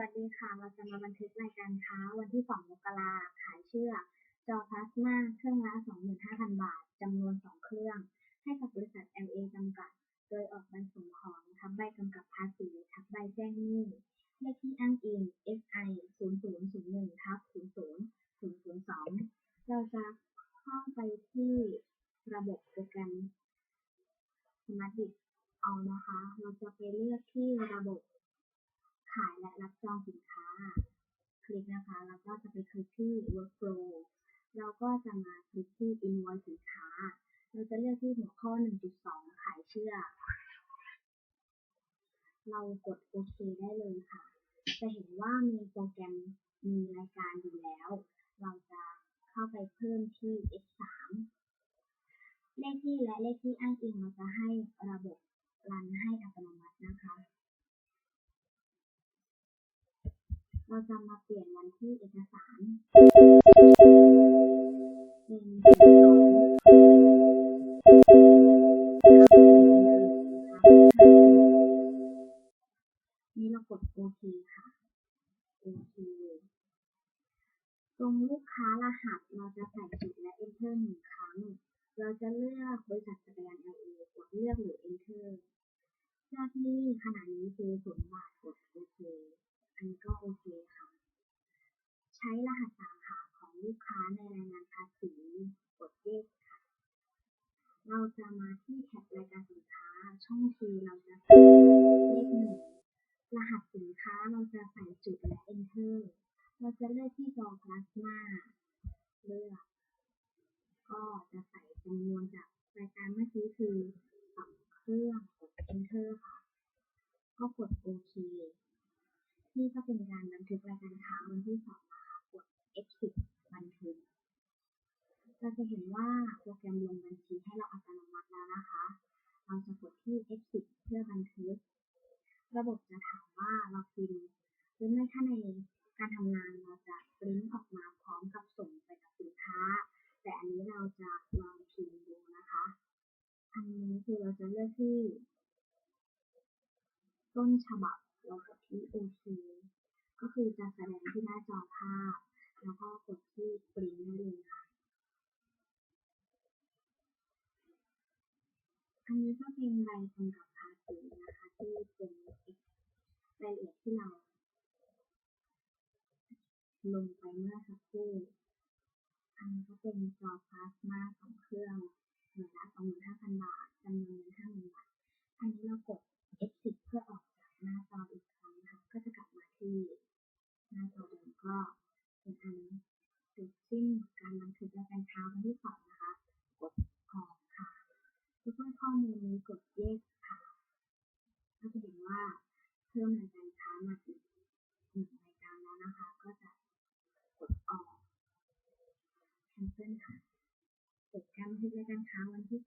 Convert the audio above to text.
วัสดีค่ะ เราจะมาบันทึกรายการค้าวันที่ 2 มกราขายเชือกจอพลาสมาเครื่องละ 25,000 บาท จำนวน 2 เครื่อง ให้กับบริษัท LA จำกัด โดยออกใบส่งของทับใบกำกับภาษีทับใบแจ้งหนี้เลขที่อ้างอิง SI 0001ทับ00002 เราจะเข้าไปที่ระบบโปรแกรม Smart Bid เอานะคะ เราจะไปเลือกที่ระบบายและรับจองสินค้า คลิกนะคะ แล้วก็จะไปคลิกที่ workflow เราก็จะมาคลิกที่ invoice สินค้า เราจะเลือกที่หัวข้อ 1.2 ขายเชื่อ เรากดโอเคได้เลยค่ะ จะเห็นว่ามีโปรแกรมมีรายการอยู่แล้ว เราจะเข้าไปเพิ่มที่ F3 เลขที่และเลขที่อ้างอิงเราจะให้ระบบรัน เราจะมาเปลี่ยนวันที่เอกสารเป็นถึงสองนี่เรากดโอเคค่ะโอเคตรงลูกค้ารหัสเราจะใส่จุดและ enter หนึ่งครั้ง เราจะเลือกบริษัทจักรยาน LA กดเลือกหรือ enter ยอดหนี้ขณะนี้คือศูนย์บาทกดโอเค อันนี้ก็โอเคค่ะ ใช้รหัสสาขาของลูกค้าใน รายงานภาษีกด yes ค่ะ เราจะมาที่แท็บรายการสินค้า ช่องทีเราจะใส่เลขหนึ่งรหัสสินค้าเราจะใส่จุดและ enter เราจะเลือกที่จอพลาสมาเลือก ก็จะใส่จำนวนจากรายการเมื่อกี้คือสองเครื่องกด enter ค่ะ ก็กดโอเคนี่ก็เป็นการบันทึกรายการค้าวันที่สองนะคะกด F10 บันทึก เราจะเห็นว่าโปรแกรมลงบัญชีให้เราอัตโนมัติแล้วนะคะ เราจะกดที่ F10 เพื่อบันทึก ระบบจะถามว่าเราพิมพ์หรือไม่ถ้าในการทำงานเราจะปริ้นออกมาพร้อมกับส่งไปกับสินค้า แต่อันนี้เราจะลองพิมพ์ดูนะคะ อันนี้คือเราจะเลือกที่ ต้นฉบับเรากดที่โอเคก็คือจะแสดงที่หน้าจอภาพ แล้วก็กดที่ปริ้นได้เลยค่ะ อันนี้ก็เป็นใบกำกับภาษีนะคะที่เป็นรายละเอียดที่เรา ลงไปเมื่อสักครู่ อันนี้ก็เป็นจอพลาสมาสองเครื่องหน่วยละ25,000บาทจำนวนเงิน50,000บาท อันนี้เรากด F10 เพื่อออกจากหน้าจออีกครั้งนะคะ ก็จะกลับมาที่หน้าจอเดิมก็เป็นอันเสร็จสิ้นการบันทึกรายการค้าวันที่สองนะคะ เพื่อข้อมูลนี้กด yes ค่ะ ก็จะเห็นว่าเพิ่มรายการค้ามาอีกหนึ่งรายการแล้วนะคะ ก็จะกดออก cancel ค่ะเสร็จการบันทึกรายการค้าวันที่